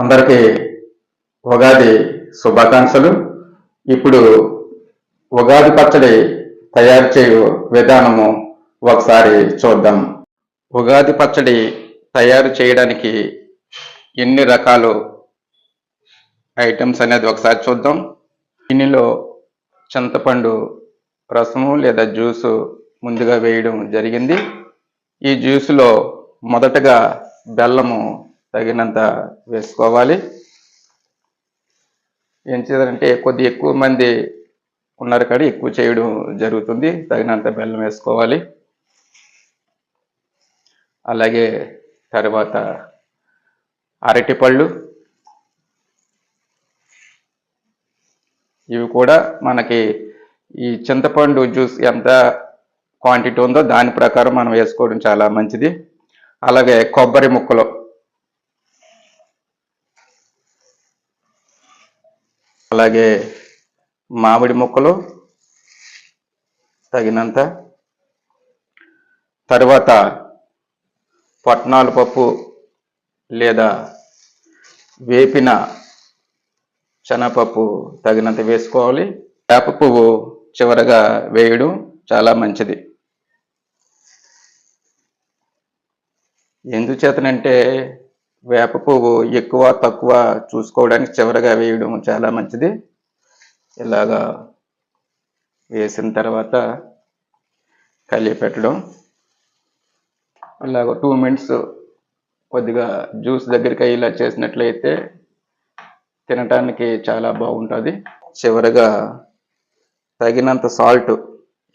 అందరికీ ఉగాది శుభాకాంక్షలు. ఇప్పుడు ఉగాది పచ్చడి తయారు చేయు విధానము ఒకసారి చూద్దాం. ఉగాది పచ్చడి తయారు చేయడానికి ఎన్ని రకాలు ఐటమ్స్ అనేది ఒకసారి చూద్దాం. దీనిలో చింతపండు రసము లేదా జ్యూసు ముందుగా వేయడం జరిగింది. ఈ జ్యూసులో మొదటగా బెల్లము తగినంత వేసుకోవాలి. ఏం చేయాలంటే కొద్ది ఎక్కువ మంది ఉన్నారు కాడ ఎక్కువ చేయడం జరుగుతుంది. తగినంత బెల్లం వేసుకోవాలి. అలాగే తర్వాత అరటిపళ్ళు. ఇవి కూడా మనకి ఈ చింతపండు జ్యూస్ ఎంత క్వాంటిటీ ఉందో దాని ప్రకారం మనం వేసుకోవడం చాలా మంచిది. అలాగే కొబ్బరి ముక్కలు. అలాగే మామిడి ముక్కలు తగినంత. తర్వాత పట్నాల పప్పు లేదా వేపిన శనగపప్పు తగినంత వేసుకోవాలి. వేప పువ్వు చివరగా వేయడం చాలా మంచిది. ఎందుచేతనంటే వేప పువ్వు ఎక్కువ తక్కువ చూసుకోవడానికి చివరగా వేయడం చాలా మంచిది. ఇలాగా వేసిన తర్వాత కలిపి పెట్టడం. ఇలాగ టూ మినిట్స్ కొద్దిగా జ్యూస్ దగ్గరికి ఇలా చేసినట్లయితే తినటానికి చాలా బాగుంటుంది. చివరగా తగినంత సాల్ట్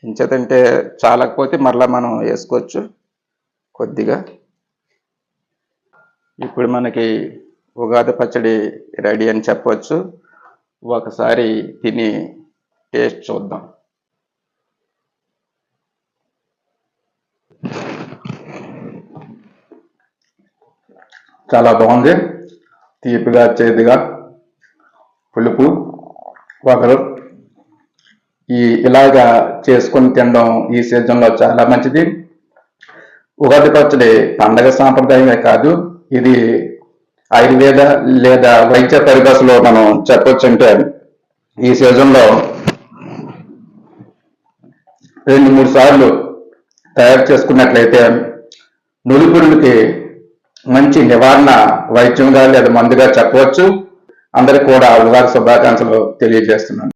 ఎంచేతంటే చాలకపోతే మరలా మనం వేసుకోవచ్చు కొద్దిగా. ఇప్పుడు మనకి ఉగాది పచ్చడి రెడీ అని చెప్పవచ్చు. ఒకసారి తిని టేస్ట్ చూద్దాం. చాలా బాగుంది. తీపిగా చేదుగా పులుపు ఒకరు ఈ ఇలాగా చేసుకొని తినడం ఈ సీజన్లో చాలా మంచిది. ఉగాది పచ్చడి పండగ సాంప్రదాయమే కాదు. ఇది ఆయుర్వేద లేదా వైద్య పరిభాషలో మనం చెప్పొచ్చంటే ఈ సీజన్లో రెండు మూడు సార్లు తయారు చేసుకున్నట్లయితే నులుపురులకి మంచి నివారణ వైద్యంగా లేదా మందుగా చెప్పవచ్చు. అందరికి కూడా ఉగాది శుభాకాంక్షలు తెలియజేస్తున్నాను.